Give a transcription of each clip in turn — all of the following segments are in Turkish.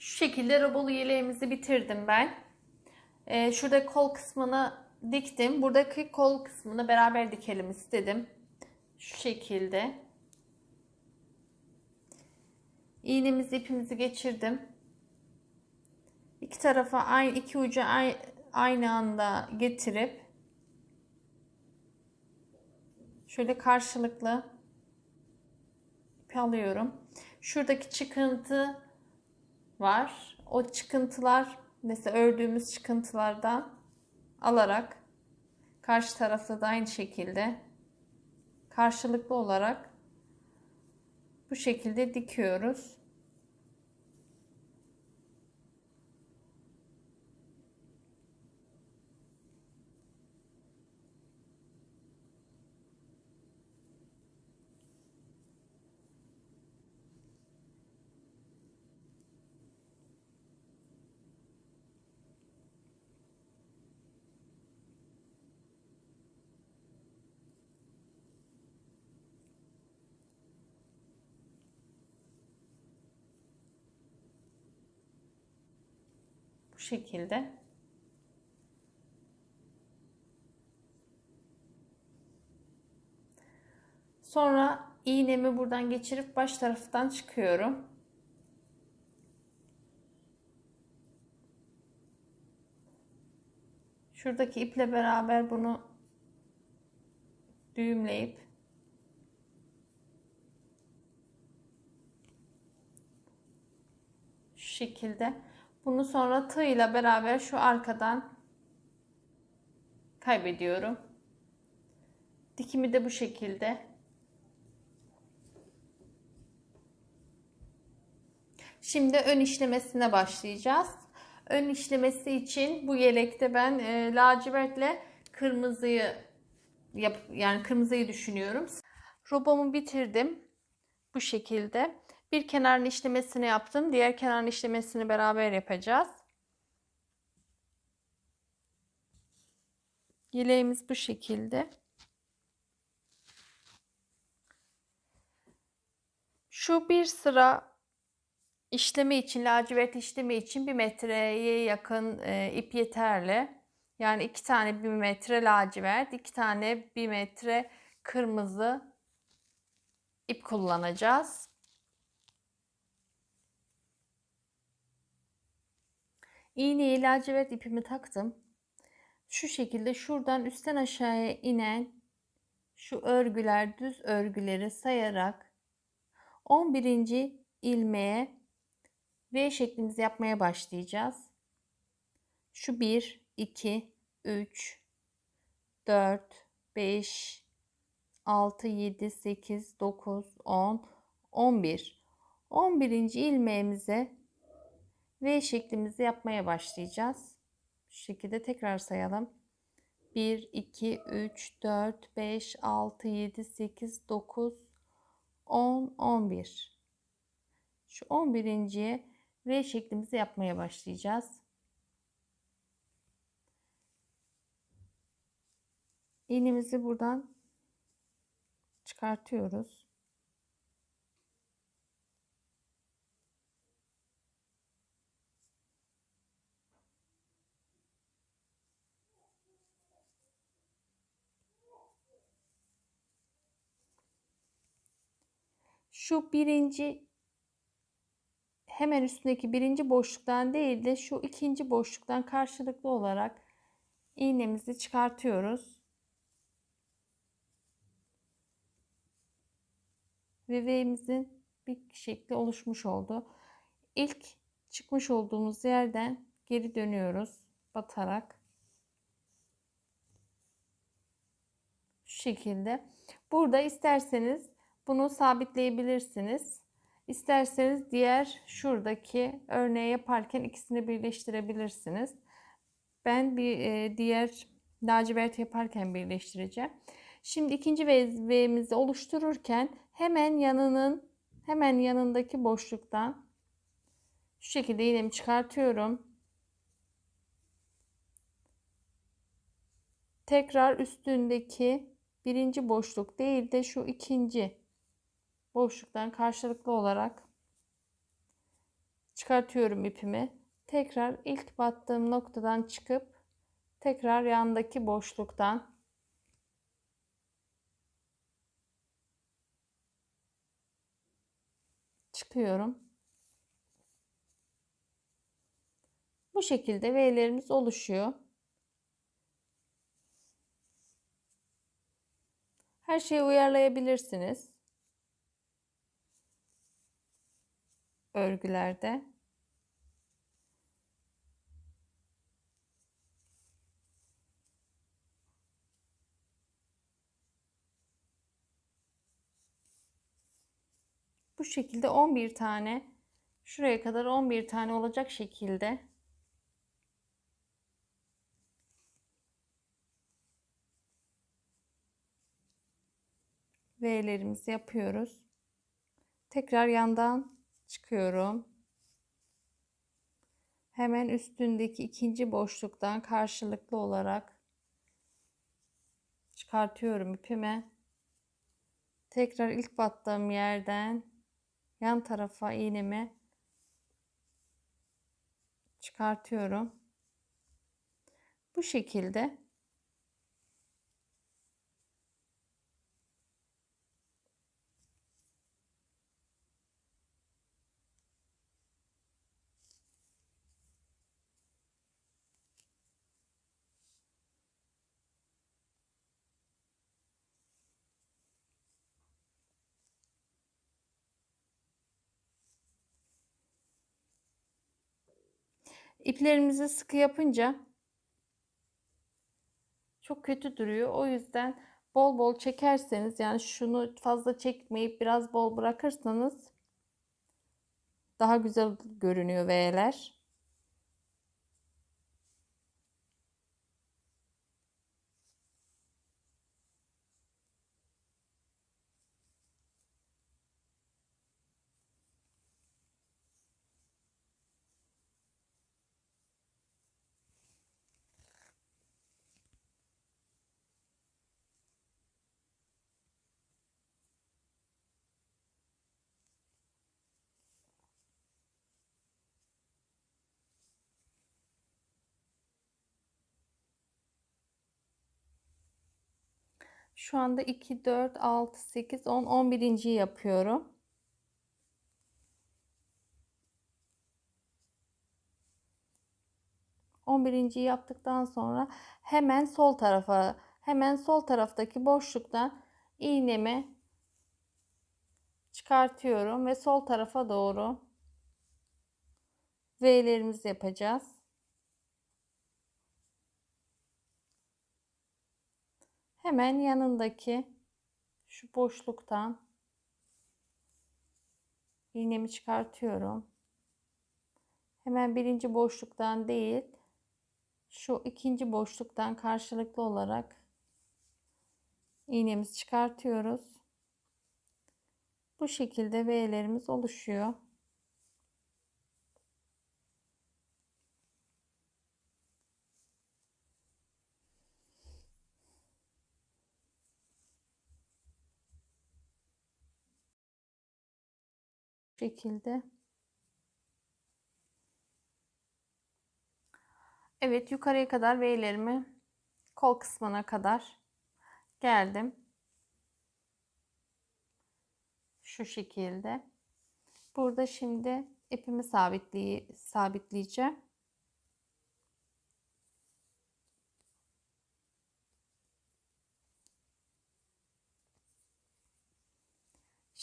Şu şekilde robolu yeleğimizi bitirdim ben. Ee, şurada kol kısmını diktim. Buradaki kol kısmını beraber dikelim istedim. Şu şekilde. İğnemizi ipimizi geçirdim. İki tarafa aynı iki ucu aynı anda getirip şöyle karşılıklı ip alıyorum. Şuradaki çıkıntı var. O çıkıntılar mesela ördüğümüz çıkıntılardan alarak karşı tarafta da aynı şekilde karşılıklı olarak bu şekilde dikiyoruz. Şekilde. Sonra iğnemi buradan geçirip baş taraftan çıkıyorum. Şuradaki iple beraber bunu düğümleyip şu şekilde bunu sonra tığ ile beraber şu arkadan kaybediyorum. Dikimi de bu şekilde. Şimdi ön işlemesine başlayacağız. Ön işlemesi için bu yelekte ben e, lacivertle kırmızıyı yap yani kırmızıyı düşünüyorum. Robomu bitirdim. Bu şekilde. Bir kenarın işlemesini yaptım. Diğer kenarın işlemesini beraber yapacağız. Yeleğimiz bu şekilde. Şu bir sıra işleme için, lacivert işleme için bir metreye yakın e, ip yeterli. Yani iki tane bir metre lacivert, iki tane bir metre kırmızı ip kullanacağız. İğneyi lacivert ipimi taktım. Şu şekilde şuradan üstten aşağıya inen şu örgüler düz örgüleri sayarak 11. ilmeğe V şeklimizi yapmaya başlayacağız. Şu 1, 2, 3, 4, 5, 6, 7, 8, 9, 10, 11. 11. ilmeğimize V şeklimizi yapmaya başlayacağız. Şu şekilde tekrar sayalım. 1, 2, 3, 4, 5, 6, 7, 8, 9, 10, 11. Şu 11.ye V şeklimizi yapmaya başlayacağız. İğnemizi buradan çıkartıyoruz. Şu birinci hemen üstündeki birinci boşluktan değil de şu ikinci boşluktan karşılıklı olarak iğnemizi çıkartıyoruz. Ve V'imizin bir şekli oluşmuş oldu. İlk çıkmış olduğumuz yerden geri dönüyoruz batarak. Şu şekilde. Burada isterseniz bunu sabitleyebilirsiniz. İsterseniz diğer şuradaki örneği yaparken ikisini birleştirebilirsiniz. Ben bir e, diğer lacivert yaparken birleştireceğim. Şimdi ikinci V'mizi oluştururken hemen yanının hemen yanındaki boşluktan şu şekilde iğnemi çıkartıyorum. Tekrar üstündeki birinci boşluk değil de şu ikinci boşluktan karşılıklı olarak çıkartıyorum ipimi. Tekrar ilk battığım noktadan çıkıp tekrar yandaki boşluktan çıkıyorum. Bu şekilde V'lerimiz oluşuyor. Her şeyi uyarlayabilirsiniz. Örgülerde. Bu şekilde 11 tane şuraya kadar 11 tane olacak şekilde V'lerimizi yapıyoruz. Tekrar yandan çıkıyorum. Hemen üstündeki ikinci boşluktan karşılıklı olarak çıkartıyorum ipimi. Tekrar ilk battığım yerden yan tarafa iğnemi çıkartıyorum. Bu şekilde İplerimizi sıkı yapınca çok kötü duruyor. O yüzden bol bol çekerseniz yani şunu fazla çekmeyip biraz bol bırakırsanız daha güzel görünüyor V'ler. Şu anda 2, 4, 6, 8, 10, 11. yapıyorum. On birinciyi yaptıktan sonra hemen sol tarafa hemen sol taraftaki boşluktan iğnemi çıkartıyorum ve sol tarafa doğru V'lerimizi yapacağız. Hemen yanındaki şu boşluktan iğnemi çıkartıyorum. Hemen birinci boşluktan değil, şu ikinci boşluktan karşılıklı olarak iğnemizi çıkartıyoruz. Bu şekilde V'lerimiz oluşuyor. Şekilde. Evet yukarıya kadar V'lerimi kol kısmına kadar geldim. Şu şekilde. Burada şimdi ipimi sabitley sabitleyeceğim.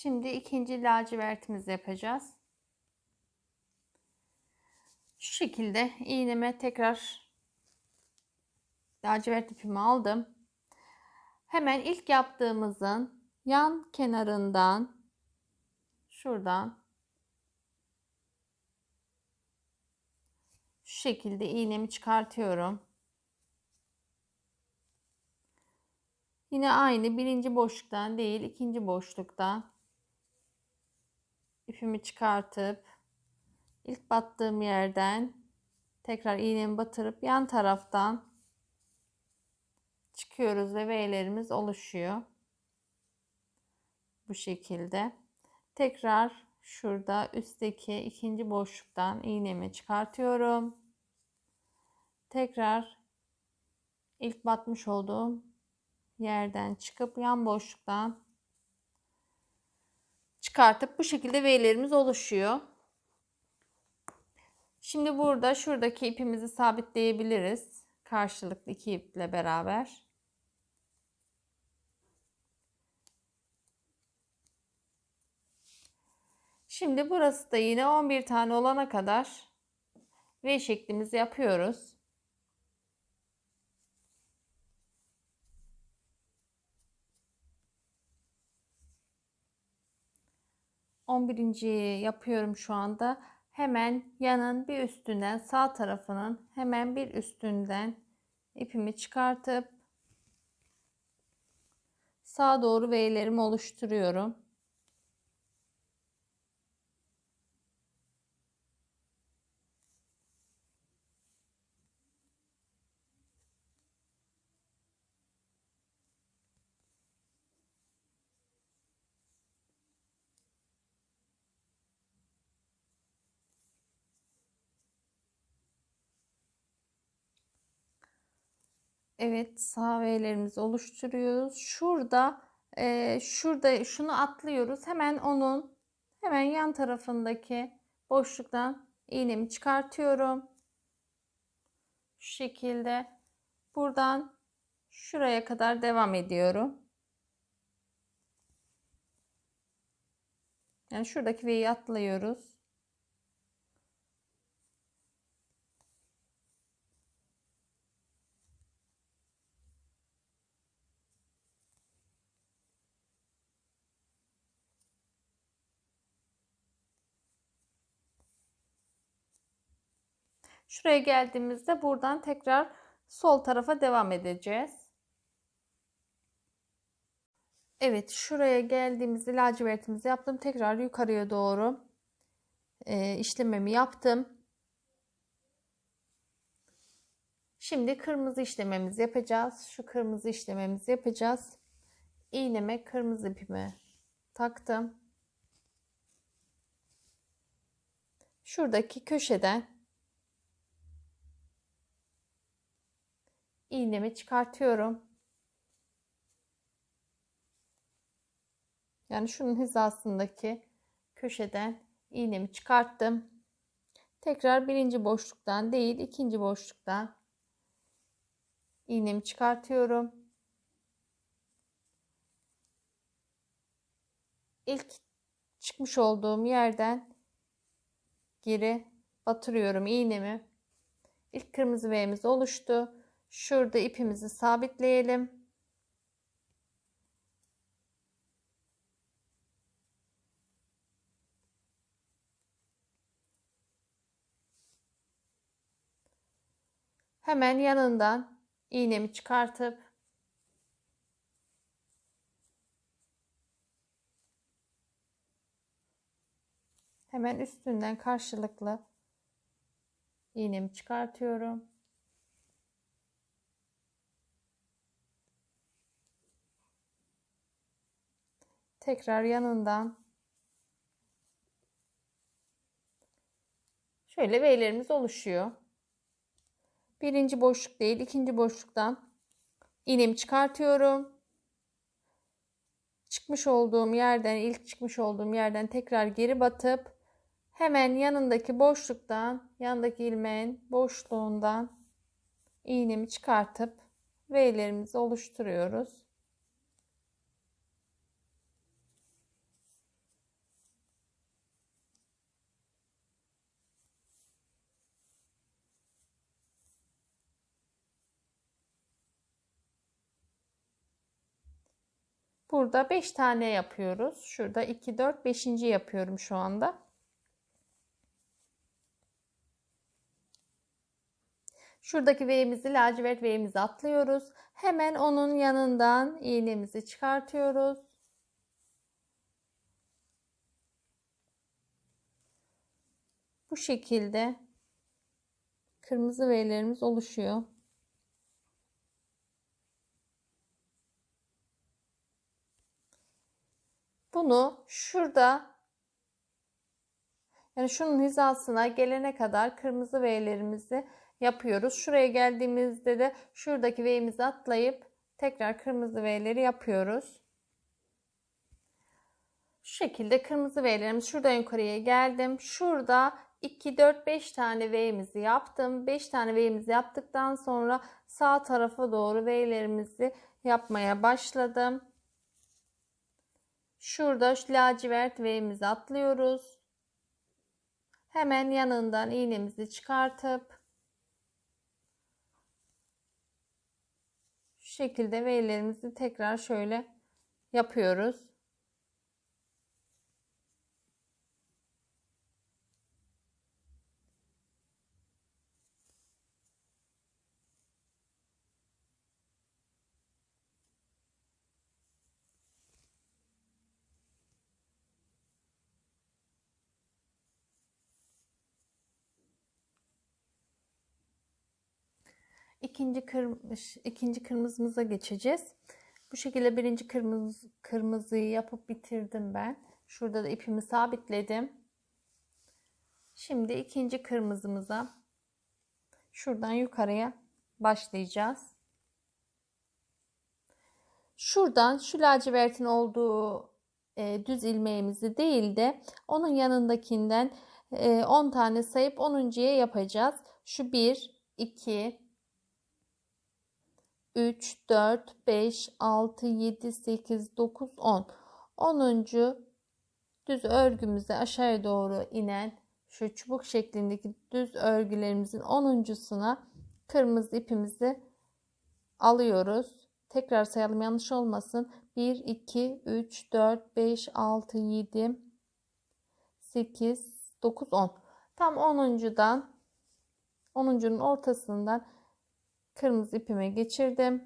Şimdi ikinci lacivertimizi yapacağız. Şu şekilde iğneme tekrar lacivert ipimi aldım. Hemen ilk yaptığımızın yan kenarından şuradan şu şekilde iğnemi çıkartıyorum. Yine aynı birinci boşluktan değil ikinci boşluktan ipimi çıkartıp ilk battığım yerden tekrar iğnemi batırıp yan taraftan çıkıyoruz ve V'lerimiz oluşuyor. Bu şekilde. Tekrar şurada üstteki ikinci boşluktan iğnemi çıkartıyorum. Tekrar ilk batmış olduğum yerden çıkıp yan boşluktan çıkartıp bu şekilde V'lerimiz oluşuyor. Şimdi burada şuradaki ipimizi sabitleyebiliriz. Karşılıklı iki iple beraber. Şimdi burası da yine 11 tane olana kadar V şeklimizi yapıyoruz. 11. yapıyorum şu anda. Hemen yanın bir üstünden sağ tarafının hemen bir üstünden ipimi çıkartıp sağa doğru V'lerimi oluşturuyorum. Evet sağ V'lerimizi oluşturuyoruz. Şurada e, şurada şunu atlıyoruz. Hemen onun hemen yan tarafındaki boşluktan iğnemi çıkartıyorum. Şu şekilde buradan şuraya kadar devam ediyorum. Yani şuradaki V'yi atlıyoruz. Şuraya geldiğimizde buradan tekrar sol tarafa devam edeceğiz. Evet şuraya geldiğimizde lacivertimizi yaptım. Tekrar yukarıya doğru e, işlememi yaptım. Şimdi kırmızı işlememizi yapacağız. Şu kırmızı işlememizi yapacağız. İğneme kırmızı ipimi taktım. Şuradaki köşeden iğnemi çıkartıyorum. Yani şunun hizasındaki köşeden iğnemi çıkarttım. Tekrar birinci boşluktan değil ikinci boşluktan iğnemi çıkartıyorum. İlk çıkmış olduğum yerden geri batırıyorum iğnemi. İlk kırmızı V'miz oluştu. Şurada ipimizi sabitleyelim. Hemen yanından iğnemi çıkartıp hemen üstünden karşılıklı iğnemi çıkartıyorum. Tekrar yanından şöyle V'lerimiz oluşuyor. Birinci boşluk değil ikinci boşluktan iğnemi çıkartıyorum. Çıkmış olduğum yerden ilk çıkmış olduğum yerden tekrar geri batıp hemen yanındaki boşluktan yandaki ilmeğin boşluğundan iğnemi çıkartıp V'lerimizi oluşturuyoruz. Burada 5 tane yapıyoruz. Şurada 2, 4, 5. yapıyorum şu anda. Şuradaki V'mizi lacivert V'mizi atlıyoruz. Hemen onun yanından iğnemizi çıkartıyoruz. Bu şekilde kırmızı V'lerimiz oluşuyor. Bunu şurada Yani şunun hizasına gelene kadar kırmızı V'lerimizi yapıyoruz. Şuraya geldiğimizde de şuradaki V'imizi atlayıp tekrar kırmızı V'leri yapıyoruz. Şu şekilde kırmızı V'lerimiz şuradan yukarıya geldim. Şurada 2, 4, 5 tane V'mizi yaptım. 5 tane V'mizi yaptıktan sonra sağ tarafa doğru V'lerimizi yapmaya başladım. Şurada şu lacivert V'mizi atlıyoruz. Hemen yanından iğnemizi çıkartıp şu şekilde V'lerimizi tekrar şöyle yapıyoruz. İkinci kırmızı ikinci kırmızımıza geçeceğiz. Bu şekilde birinci kırmızı kırmızıyı yapıp bitirdim ben. Şurada da ipimi sabitledim. Şimdi ikinci kırmızımıza şuradan yukarıya başlayacağız. Şuradan şu lacivertin olduğu e, düz ilmeğimizi değil de onun yanındakinden e, 10 tane sayıp 10.ya yapacağız. Şu 1, 2, 3, 4, 5, 6, 7, 8, 9, 10. 10. düz örgümüze aşağıya doğru inen şu çubuk şeklindeki düz örgülerimizin 10.suna kırmızı ipimizi alıyoruz. Tekrar sayalım yanlış olmasın. 1, 2, 3, 4, 5, 6, 7, 8, 9, 10. Tam 10.dan 10.'nun ortasından kırmızı ipime geçirdim.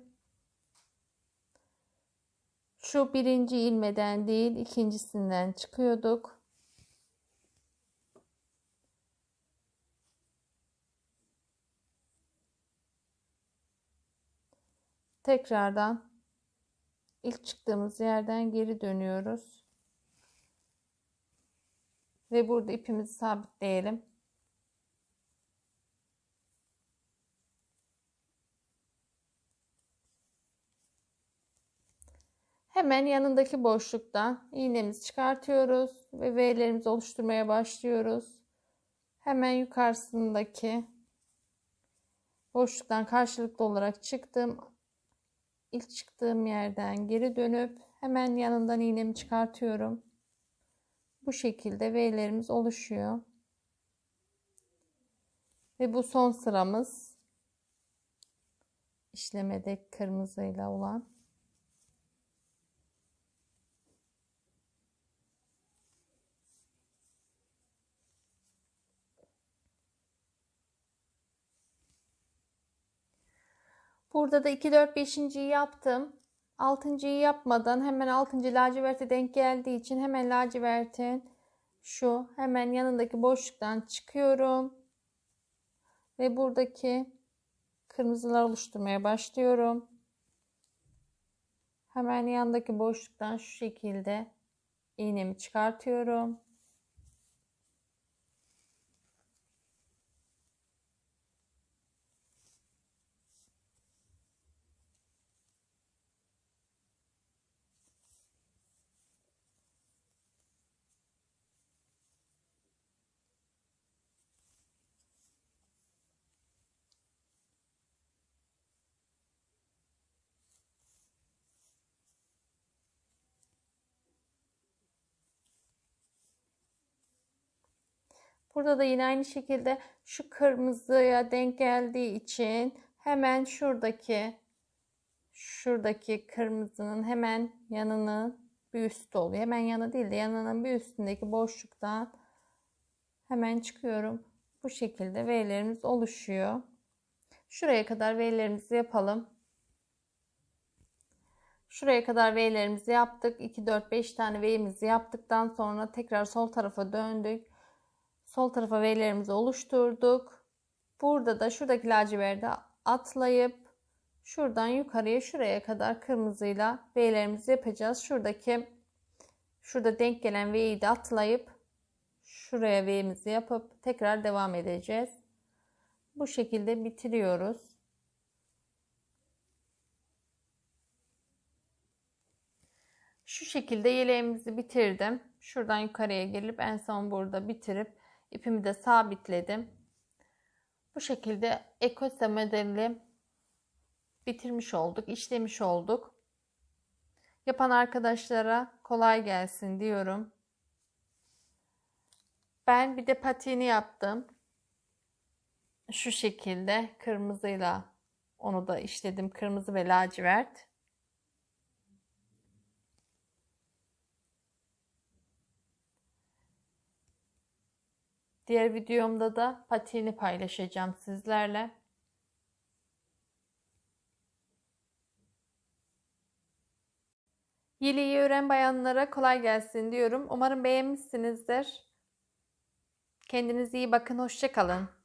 Şu birinci ilmeden değil ikincisinden çıkıyorduk. Tekrardan ilk çıktığımız yerden geri dönüyoruz. Ve burada ipimizi sabitleyelim. Hemen yanındaki boşluktan iğnemizi çıkartıyoruz ve V'lerimizi oluşturmaya başlıyoruz. Hemen yukarısındaki boşluktan karşılıklı olarak çıktım. İlk çıktığım yerden geri dönüp hemen yanından iğnemi çıkartıyorum. Bu şekilde V'lerimiz oluşuyor. Ve bu son sıramız işlemede kırmızıyla olan Burada da 2, 4, 5.yi yaptım. 6.yı yapmadan hemen 6. laciverte denk geldiği için hemen lacivertin şu hemen yanındaki boşluktan çıkıyorum. Ve buradaki kırmızılar oluşturmaya başlıyorum. Hemen yanındaki boşluktan şu şekilde iğnemi çıkartıyorum. Burada da yine aynı şekilde şu kırmızıya denk geldiği için hemen şuradaki şuradaki kırmızının hemen yanını bir üstü oluyor. Hemen yanı değil de yanının bir üstündeki boşluktan hemen çıkıyorum. Bu şekilde V'lerimiz oluşuyor. Şuraya kadar V'lerimizi yapalım. Şuraya kadar V'lerimizi yaptık. 2, 4, 5 tane V'imizi yaptıktan sonra tekrar sol tarafa döndük. Sol tarafa V'lerimizi oluşturduk. Burada da şuradaki laciverde atlayıp şuradan yukarıya şuraya kadar kırmızıyla V'lerimizi yapacağız. Şuradaki şurada denk gelen V'yi de atlayıp şuraya V'mizi yapıp tekrar devam edeceğiz. Bu şekilde bitiriyoruz. Şu şekilde yeleğimizi bitirdim. Şuradan yukarıya gelip en son burada bitirip ipimi de sabitledim. Bu şekilde ekose modeli bitirmiş olduk, işlemiş olduk. Yapan arkadaşlara kolay gelsin diyorum. Ben bir de patiğini yaptım. Şu şekilde kırmızıyla onu da işledim. Kırmızı ve lacivert. Diğer videomda da patiğini paylaşacağım sizlerle. Yeleği öğren bayanlara kolay gelsin diyorum. Umarım beğenmişsinizdir. Kendinize iyi bakın. Hoşça kalın.